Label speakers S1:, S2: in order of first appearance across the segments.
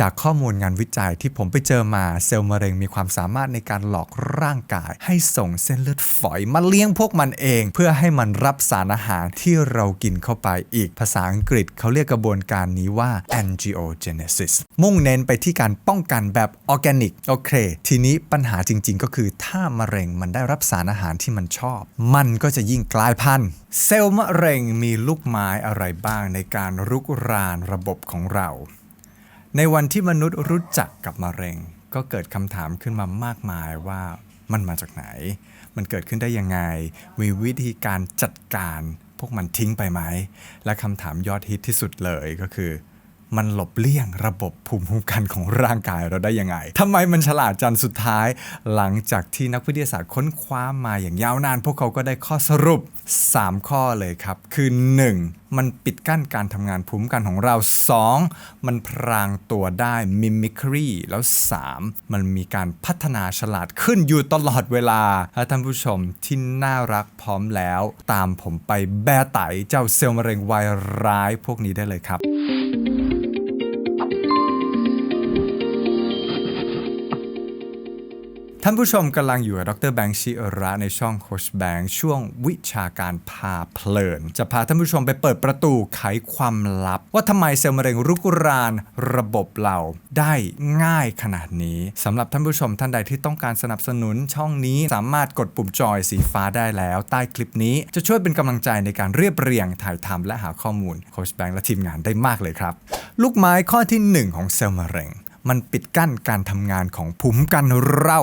S1: จากข้อมูลงานวิจัยที่ผมไปเจอมาเซลล์มะเร็งมีความสามารถในการหลอกร่างกาย ให้ส่งเส้นเลือดฝอยมาเลี้ยงพวกมันเอง เพื่อให้มันรับสารอาหารที่เรากินเข้าไปอีก ภาษาอังกฤษเขาเรียกกระบวนการนี้ว่า angiogenesis มุ่งเน้นไปที่การป้องกันแบบออร์แกนิกโอเค ทีนี้ปัญหาจริง ๆ ก็คือถ้ามะเร็งมันได้รับสารอาหารที่มันชอบ มันก็จะยิ่งกลายพันธุ์เซลล์มะเร็งมีลูกไม้อะไรบ้างในการรุกรานระบบของเรา ในวันที่มนุษย์รู้จักกับมะเร็ง ก็เกิดคำถามขึ้นมามากมายว่ามันมาจากไหน มันเกิดขึ้นได้ยังไง มีวิธีการจัดการพวกมันทิ้งไปไหม และคำถามยอดฮิตที่สุดเลยก็คือ มันหลบเลี่ยงระบบภูมิคุ้มกันของร่างกายเราได้ยังไงทำไมมันฉลาดจันสุดท้าย หลังจากที่นักวิทยาศาสตร์ค้นคว้ามาอย่างยาวนาน พวกเขาก็ได้ข้อสรุป 3 ข้อเลยครับ คือ 1. มันปิดกั้นการทำงานภูมิคุ้มกันของเรา 2. มันพรางตัวได้ mimicry แล้ว 3. มันมีการพัฒนาฉลาดขึ้นอยู่ตลอดเวลาถ้าท่านผู้ชมที่น่ารักพร้อมแล้ว ตามผมไปแบไตเจ้าเซลล์มะเร็งวายร้ายพวกนี้ได้เลยครับ ท่านผู้ชมกำลังอยู่กับดรแบงค์ชิระในช่องโคชแบงค์ช่วงวิชาการพาเพลิน จะพาท่านผู้ชมไปเปิดประตูไขความลับ ว่าทำไมเซลล์มะเร็งรุกรานระบบเราได้ง่ายขนาดนี้สำหรับท่านผู้ชมท่านใดที่ต้องการสนับสนุนช่องนี้สามารถกดปุ่มจอยสีฟ้าได้แล้ว ใต้คลิปนี้จะช่วยเป็นกำลังใจในการเรียบเรียงถ่ายทำและหาข้อมูลโคชแบงค์และทีมงานได้มากเลยครับ ลูกไม้ข้อที่หนึ่งของเซลล์มะเร็ง มันปิดกั้นการทำงานของภูมิกันเรา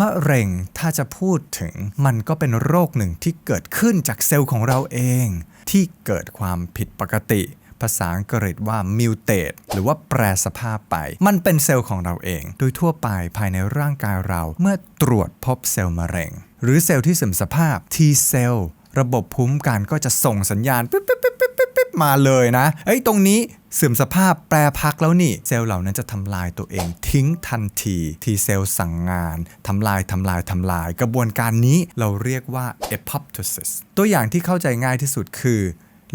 S1: มะเร็งถ้าจะพูดถึงมันก็เป็นโรคหนึ่งที่เกิดขึ้นจากเซลล์ของเราเอง ที่เกิดความผิดปกติ ภาษาอังกฤษว่า mutate หรือว่าแปรสภาพไป มันเป็นเซลล์ของเราเอง โดยทั่วไปภายในร่างกายเราเมื่อตรวจพบเซลล์มะเร็ง หรือเซลล์ที่เสื่อมสภาพ T เซลล์ ระบบภูมิคุ้มกันก็จะส่งสัญญาณปิ๊บปิ๊บปิ๊บปิ๊บปิ๊บปิ๊บมาเลยนะเอ้ยตรงนี้เสื่อมสภาพแปรพักแล้วนี่ เซลล์เหล่านั้นจะทำลายตัวเองทิ้งทันที ทีเซลล์สั่งงานทำลายทำลายทำลาย กระบวนการนี้เราเรียกว่า apoptosis ตัวอย่างที่เข้าใจง่ายที่สุดคือ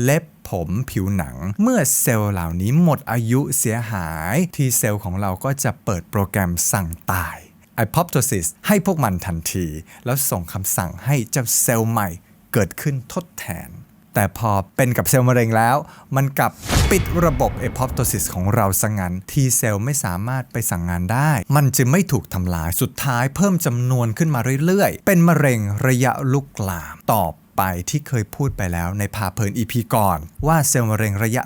S1: เล็บผมผิวหนัง เมื่อเซลล์เหล่านี้หมดอายุเสียหาย ทีเซลล์ของเราก็จะเปิดโปรแกรมสั่งตาย apoptosis ให้พวกมันทันที แล้วส่งคำสั่งให้เจ้าเซลล์ใหม่ เกิดขึ้นทดแทน แต่พอเป็นกับเซลล์มะเร็งแล้ว มันกลับปิดระบบ apoptosis ของเราสังงานทีเซลล์ไม่สามารถไปสั่งงานได้ มันจึงไม่ถูกทำลายสุดท้ายเพิ่มจำนวนขึ้นมาเรื่อยๆ เป็นมะเร็งระยะลุกลามตอบไปที่เคยพูดไปแล้วในพาเพลิน EP ก่อน ว่าเซลล์มะเร็งระยะ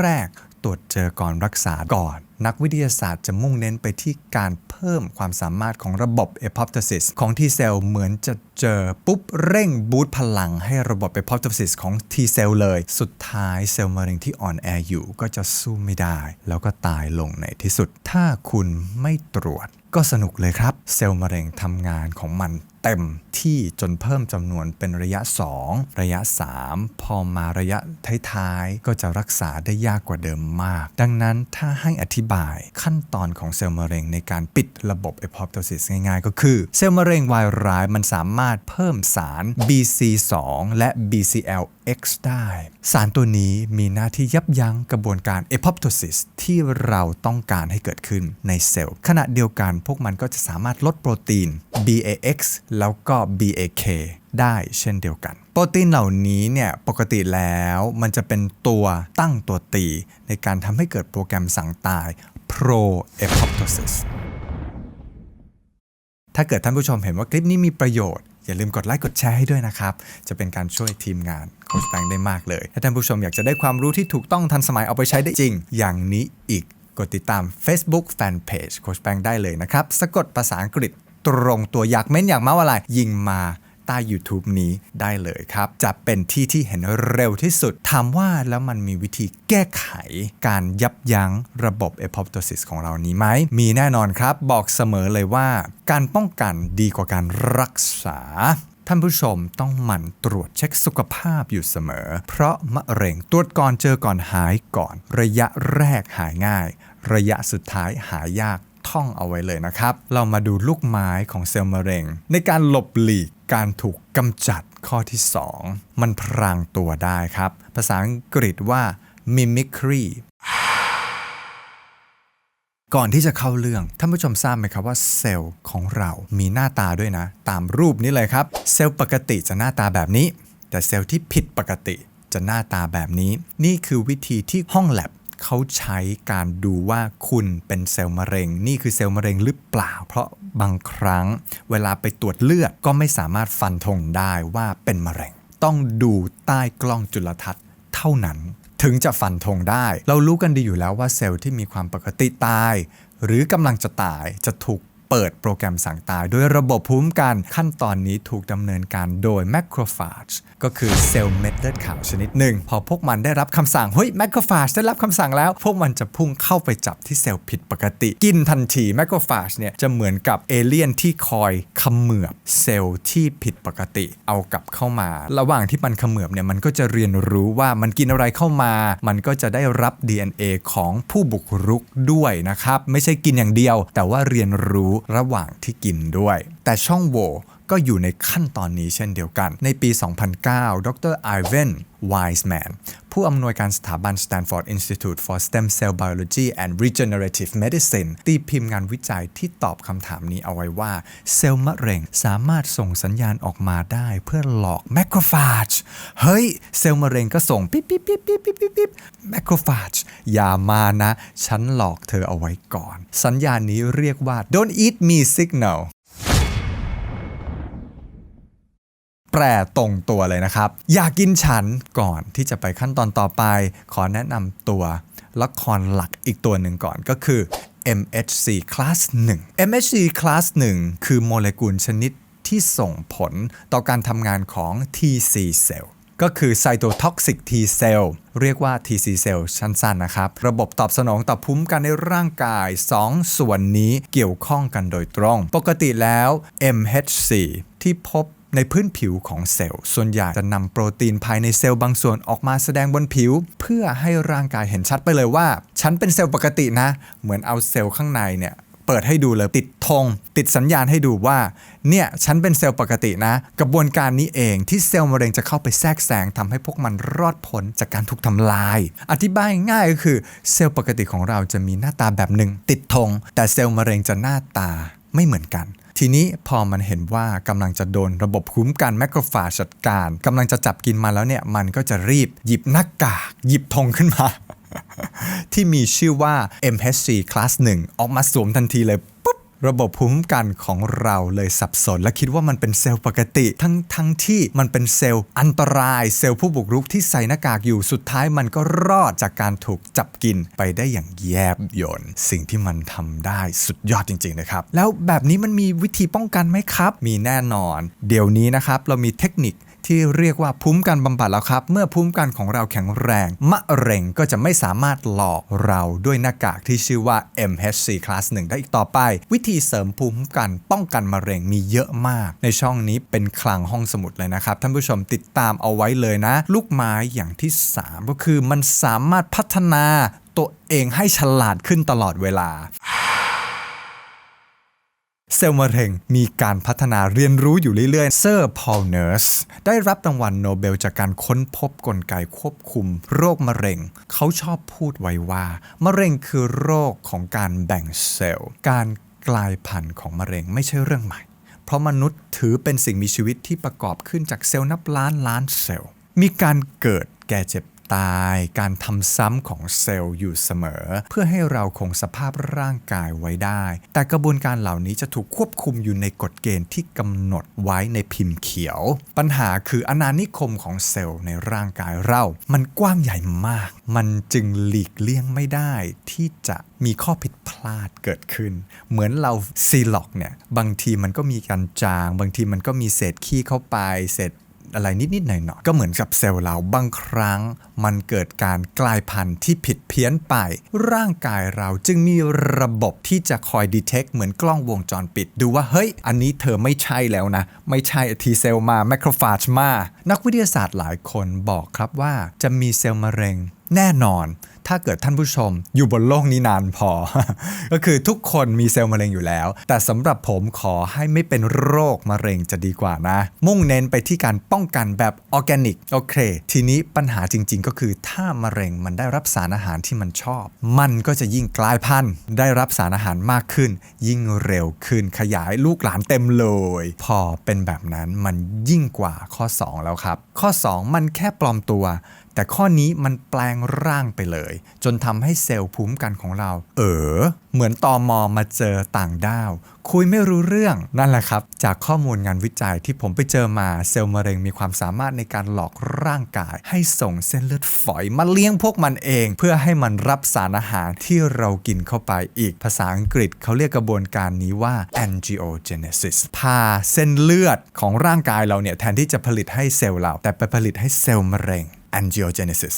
S1: แรกๆ ตรวจเจอก่อนรักษาก่อน นักวิทยาศาสตร์จะมุ่งเน้นไปที่การเพิ่มความสามารถของระบบ apoptosis ของ T เซลล์เหมือนจะเจอปุ๊บเร่งบูตพลังให้ระบบ apoptosis ของ T เซลล์เลย สุดท้ายเซลล์มะเร็งที่อ่อนแออยู่ก็จะสู้ไม่ได้ แล้วก็ตายลงในที่สุด ถ้าคุณไม่ตรวจก็สนุกเลยครับ เซลล์มะเร็งทำงานของมัน เต็มที่จนเพิ่มจำนวนเป็นระยะ 2 ระยะ 3 พอมาระยะท้ายๆ ก็จะรักษาได้ยากกว่าเดิมมาก ดังนั้นถ้าให้อธิบายขั้นตอนของเซลล์มะเร็งในการปิดระบบ apoptosis ง่ายๆ ก็คือ เซลล์มะเร็งวายร้ายมันสามารถเพิ่มสาร BC2 และ BCLX ได้ สารตัวนี้มีหน้าที่ยับยั้งกระบวนการ apoptosis ที่เราต้องการให้เกิดขึ้นในเซลล์ ขณะเดียวกันพวกมันก็จะสามารถลดโปรตีน BAX แล้วก็ BAK ได้เช่นเดียวกัน โปรตีนเหล่านี้เนี่ยปกติแล้วมันจะเป็นตัวตั้งตัวตี ในการทำให้เกิดโปรแกรมสั่งตาย pro apoptosis ถ้าเกิดท่านผู้ชมเห็นว่าคลิปนี้มีประโยชน์ อย่าลืมกดไลค์กดแชร์ให้ด้วยนะครับ จะเป็นการช่วยทีมงานโคชแบงค์ได้มากเลย ถ้าท่านผู้ชมอยากจะได้ความรู้ที่ถูกต้องทันสมัยเอาไปใช้ได้จริง อย่างนี้อีก กดติดตาม Facebook Fanpage โคชแบงค์ได้เลยนะครับ สะกดภาษาอังกฤษ ตรงตัวอยากเม้นอยากเมาส์อะไร ยิงมาใต้ YouTube นี้ได้เลยครับ จะเป็นที่ที่เห็นเร็วที่สุด ถามว่าแล้วมันมีวิธีแก้ไขการยับยั้งระบบ apoptosis ของเรานี้ไหม มีแน่นอนครับ บอกเสมอเลยว่า การป้องกันดีกว่าการรักษาท่านผู้ชมต้องหมั่นตรวจเช็คสุขภาพอยู่เสมอ เพราะมะเร็งตรวจก่อนเจอก่อนหายก่อน ระยะแรกหายง่าย ระยะสุดท้ายหายยาก ท่องเอาไว้เลยนะครับ เรามาดูลูกไม้ของเซลล์มะเร็ง ในการหลบหลีกการถูกกำจัดข้อที่ 2 มันพรางตัวได้ครับ ภาษาอังกฤษว่า mimicry ก่อนที่จะเข้าเรื่อง ท่านผู้ชมทราบไหมครับว่าเซลล์ของเรามีหน้าตาด้วยนะ ตามรูปนี้เลยครับ เซลล์ปกติจะหน้าตาแบบนี้ แต่เซลล์ที่ผิดปกติจะหน้าตาแบบนี้ นี่คือวิธีที่ห้องแลบ เขาใช้การดูว่าคุณเป็นเซลล์มะเร็ง นี่คือเซลล์มะเร็งหรือเปล่า เพราะบางครั้งเวลาไปตรวจเลือดก็ไม่สามารถฟันธงได้ว่าเป็นมะเร็ง ต้องดูใต้กล้องจุลทรรศน์เท่านั้น ถึงจะฟันธงได้ เรารู้กันดีอยู่แล้วว่าเซลล์ที่มีความปกติตาย หรือกำลังจะตายจะถูก เปิดโปรแกรมสั่งตายโดยระบบภูมิคุ้มกันขั้นตอนนี้ถูกดำเนินการโดย macrophage ก็คือเซลล์เม็ดเลือดขาวชนิดหนึ่ง พอพวกมันได้รับคำสั่ง เฮ้ย macrophage ได้รับคำสั่งแล้ว พวกมันจะพุ่งเข้าไปจับที่เซลล์ผิดปกติ กินทันที macrophage เนี่ยจะเหมือนกับเอเลี่ยนที่คอยขมือบเซลล์ที่ผิดปกติ เอากลับเข้ามา ระหว่างที่มันขมือบเนี่ยมันก็จะเรียนรู้ว่ามันกินอะไรเข้ามา มันก็จะได้รับ DNA ของผู้บุกรุกด้วยนะครับไม่ใช่กินอย่างเดียว แต่ว่าเรียนรู้ระหว่างที่กินด้วย แต่ช่องโหว่ ก็อยู่ในขั้นตอนนี้เช่นเดียวกัน ในปี 2009 ดรไอเวนไวส์แมนผู้อำนวยการสถาบัน Stanford Institute for Stem Cell Biology and Regenerative Medicine ตีพิมพ์งานวิจัยที่ตอบคำถามนี้เอาไว้ว่า เซลล์มะเร็งสามารถส่งสัญญาณออกมาได้เพื่อหลอกแมคโครฟาจเฮ้ย เซลล์มะเร็งก็ส่งปิ๊บปิ๊บปิ๊บปิ๊บปิ๊บปิ๊บปิ๊บแมคโครฟาจอย่ามานะ ฉันหลอกเธอเอาไว้ก่อน สัญญาณนี้เรียกว่า don't eat me signal แปรตรงตัวเลยนะครับ อยากกินฉันก่อนที่จะไปขั้นตอนต่อไป ขอแนะนำตัวละครหลักอีกตัวหนึ่งก่อนก็คือ MHC class 1 MHC class 1 คือโมเลกุลชนิดที่ส่งผลต่อการทำงานของ TC cell ก็คือ cytotoxic T cell เรียกว่า TC cell สั้นๆนะครับ ระบบตอบสนองต่อภูมิกันในร่างกาย 2 ส่วนนี้เกี่ยวข้องกันโดยตรง ปกติแล้ว MHC ที่พบ ในพื้นผิวของเซลล์ ส่วนใหญ่จะนำโปรตีนภายในเซลล์บางส่วนออกมาแสดงบนผิว เพื่อให้ร่างกายเห็นชัดไปเลยว่า ฉันเป็นเซลล์ปกตินะ เหมือนเอาเซลล์ข้างในเนี่ยเปิดให้ดูเลยติดธงติดสัญญาณให้ดูว่า เนี่ย ฉันเป็นเซลล์ปกตินะ กระบวนการนี้เองที่เซลล์มะเร็งจะเข้าไปแทรกแซงทำให้พวกมันรอดพ้นจากการถูกทำลาย อธิบายง่ายก็คือเซลล์ปกติของเราจะมีหน้าตาแบบหนึ่งติดธงแต่เซลล์มะเร็งจะหน้าตา ไม่เหมือนกัน ทีนี้พอมันเห็นว่ากำลังจะโดนระบบคุ้มกันแมคโครฟาจัดการกำลังจะจับกินมาแล้วเนี่ยมันก็จะรีบหยิบหน้ากาก หยิบธงขึ้นมาที่มีชื่อว่า MHC Class 1 ออกมาสวมทันทีเลย ระบบภูมิคุ้มกันของเราเลยสับสน และคิดว่ามันเป็นเซลล์ปกติ ทั้งทั้งที่มันเป็นเซลล์อันตราย เซลล์ผู้บุกรุกที่ใส่หน้ากากอยู่สุดท้ายมันก็รอดจากการถูกจับกินไปได้อย่างแยบยลสิ่งที่มันทำได้สุดยอดจริงๆนะครับ แล้วแบบนี้มันมีวิธีป้องกันไหมครับ มีแน่นอน เดี๋ยวนี้นะครับเรามีเทคนิค ที่เรียกว่าภูมิกันบำบัดแล้วครับ เมื่อภูมิกันของเราแข็งแรง มะเร็งก็จะไม่สามารถหลอกเราด้วยหน้ากากที่ชื่อว่า MHC Class 1 ได้อีกต่อไป วิธีเสริมภูมิคุ้มกัน ป้องกันมะเร็งมีเยอะมาก ในช่องนี้เป็นคลังห้องสมุดเลยนะครับ ท่านผู้ชมติดตามเอาไว้เลยนะ ลูกไม้อย่างที่ 3 ก็คือมันสามารถพัฒนาตัวเองให้ฉลาดขึ้นตลอดเวลา เซลล์มะเร็งมีการพัฒนาเรียนรู้อยู่เรื่อย ๆ เซอร์พอลเนอร์สได้รับรางวัลโนเบลจากการค้นพบกลไกควบคุมโรคมะเร็ง เขาชอบพูดไว้ว่า มะเร็งคือโรคของการแบ่งเซลล์ การกลายพันธุ์ของมะเร็งไม่ใช่เรื่องใหม่ เพราะมนุษย์ถือเป็นสิ่งมีชีวิตที่ประกอบขึ้นจากเซลล์นับล้านล้านเซลล์ มีการเกิดแก่เจ็บ ตาย การทำซ้ำของเซลล์อยู่เสมอ เพื่อให้เราคงสภาพร่างกายไว้ได้ แต่กระบวนการเหล่านี้จะถูกควบคุมอยู่ในกฎเกณฑ์ที่กำหนดไว้ในพิมพ์เขียว ปัญหาคืออนานิคมของเซลล์ในร่างกายเรา มันกว้างใหญ่มาก มันจึงหลีกเลี่ยงไม่ได้ ที่จะมีข้อผิดพลาดเกิดขึ้น เหมือนเราซีล็อกเนี่ย บางทีมันก็มีการจาง บางทีมันก็มีเศษขี้เข้าไป เศษ อะไรนิดๆหน่อยๆก็เหมือนกับเซลล์เราบางครั้ง มันเกิดการกลายพันธุ์ที่ผิดเพี้ยนไป ร่างกายเราจึงมีระบบที่จะคอยดีเทคเหมือนกล้องวงจรปิด ดูว่าเฮ้ย อันนี้เธอไม่ใช่แล้วนะ ไม่ใช่ทีเซลมาแมคโครฟาจมา นักวิทยาศาสตร์หลายคนบอกครับว่าจะมีเซลล์มะเร็งแน่นอน ถ้าเกิดท่านผู้ชมอยู่บนโลกนี้นานพอ ก็คือทุกคนมีเซลล์มะเร็งอยู่แล้ว แต่สำหรับผมขอให้ไม่เป็นโรคมะเร็งจะดีกว่านะ มุ่งเน้นไปที่การป้องกันแบบออร์แกนิกโอเค ทีนี้ปัญหาจริง ๆ ก็คือถ้ามะเร็งมันได้รับสารอาหารที่มันชอบ มันก็จะยิ่งกลายพันธุ์ได้รับสารอาหารมากขึ้น ยิ่งเร็วขึ้นขยายลูกหลานเต็มเลย พอเป็นแบบนั้นมันยิ่งกว่าข้อ 2 แล้วครับ ข้อ 2 มันแค่ปลอมตัว แต่ข้อนี้มันแปลงร่างไปเลย จนทำให้เซลล์ภูมิคุ้มกันของเรา เออ เหมือนตอมอมาเจอต่างด้าว คุยไม่รู้เรื่องนั่นแหละครับ จากข้อมูลงานวิจัยที่ผมไปเจอมาเซลล์มะเร็งมีความสามารถในการหลอกร่างกาย ให้ส่งเส้นเลือดฝอยมาเลี้ยงพวกมันเอง เพื่อให้มันรับสารอาหารที่เรากินเข้าไปอีกภาษาอังกฤษเขาเรียกกระบวนการนี้ว่า angiogenesis พาเส้นเลือดของร่างกายเราเนี่ยแทนที่จะผลิตให้เซลล์เรา แต่ไปผลิตให้เซลล์มะเร็ง angiogenesis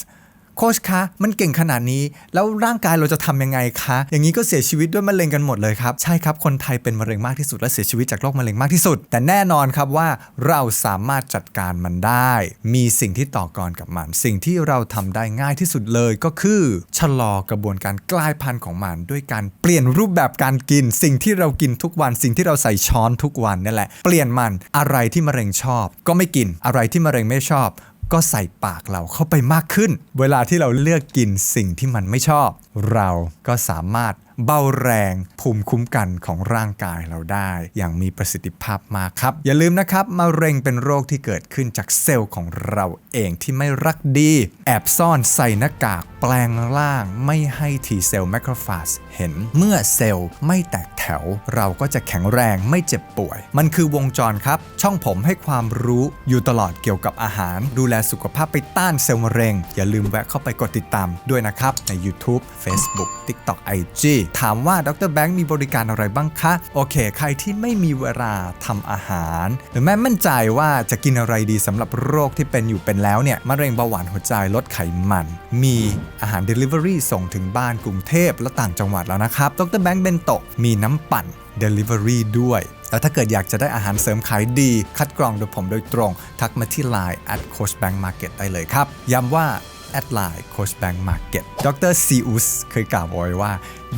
S1: โค้ชคะ มันเก่งขนาดนี้ แล้วร่างกายเราจะทำยังไงคะ อย่างนี้ก็เสียชีวิตด้วยมะเร็งกันหมดเลยครับ ใช่ครับ คนไทยเป็นมะเร็งมากที่สุดและเสียชีวิตจากโรคมะเร็งมากที่สุด แต่แน่นอนครับว่าเราสามารถจัดการมันได้ มีสิ่งที่ต่อกรกับมัน สิ่งที่เราทำได้ง่ายที่สุดเลยก็คือ ชะลอกระบวนการกลายพันธุ์ของมัน ด้วยการเปลี่ยนรูปแบบการกิน สิ่งที่เรากินทุกวัน สิ่งที่เราใส่ช้อนทุกวันนั่นแหละ เปลี่ยนมัน อะไรที่มะเร็งชอบ ก็ไม่กิน อะไรที่มะเร็งไม่ชอบ ก็ใส่ปากเราเข้าไปมากขึ้น เวลาที่เราเลือกกินสิ่งที่มันไม่ชอบ เราก็สามารถ เบาแรงภูมิคุ้มกันของร่างกายเราได้ อย่างมีประสิทธิภาพมากครับ อย่าลืมนะครับมะเร็งเป็นโรคที่เกิดขึ้นจากเซลล์ของเราเองที่ไม่รักดี แอบซ่อนใส่หน้ากากแปลงร่างไม่ให้ทีเซลล์แมคโครฟาจเห็น เมื่อเซลล์ไม่แตกแถว เราก็จะแข็งแรงไม่เจ็บป่วย มันคือวงจรครับ ช่องผมให้ความรู้อยู่ตลอดเกี่ยวกับอาหาร ดูแลสุขภาพไปต้านเซลล์มะเร็ง อย่าลืมแวะเข้าไปกดติดตามด้วยนะครับ ใน YouTube Facebook TikTok IG ถามว่าดรแบงค์มีบริการอะไรบ้างคะ โอเค ใครที่ไม่มีเวลาทำอาหาร หรือแม่มั่นใจว่าจะกินอะไรดีสำหรับโรคที่เป็นอยู่เป็นแล้วเนี่ยมะเร็งเบาหวานหัวใจลดไขมัน มีอาหาร Delivery ส่งถึงบ้านกรุงเทพและต่างจังหวัดแล้วนะครับ ดรแบงค์เบนโตะมีน้ำปั่น Delivery ด้วยแล้วถ้าเกิดอยากจะได้อาหารเสริมขายดี คัดกรองโดยผมโดยตรง ทักมาที่ Line at Coach Bank Market ได้เลยครับ ย้ำว่า แอดไลน์ Coach Bank Market ดรซีอุสเคยกล่าวไว้ว่า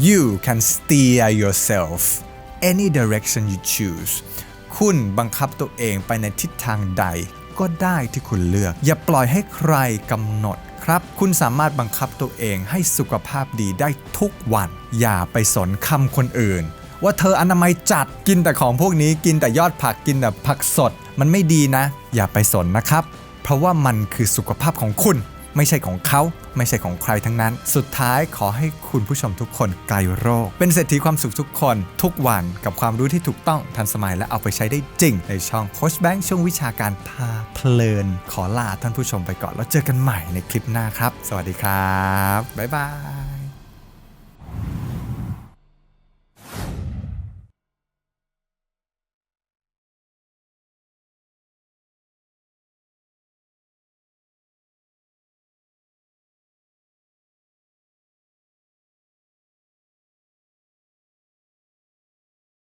S1: you can steer yourself any direction you choose คุณบังคับตัวเองไปในทิศทางใดก็ได้ที่คุณเลือก อย่าปล่อยให้ใครกำหนดครับ คุณสามารถบังคับตัวเองให้สุขภาพดีได้ทุกวัน อย่าไปสนคำคนอื่น ว่าเธออนามัยจัดกินแต่ของพวกนี้กินแต่ยอดผักกินแต่ผักสด มันไม่ดีนะ อย่าไปสนนะครับ เพราะว่ามันคือสุขภาพของคุณ ไม่ใช่ของเขาไม่ใช่ของใครทั้งนั้น สุดท้ายขอให้คุณผู้ชมทุกคนไกลโรค เป็นเศรษฐีความสุขทุกคนทุกวันกับความรู้ที่ถูกต้องทันสมัยและเอาไปใช้ได้จริง ในช่องโคชแบงค์ช่วงวิชาการพาเพลิน ขอลาท่านผู้ชมไปก่อนแล้วเจอกันใหม่ในคลิปหน้าครับ สวัสดีครับบ๊ายบาย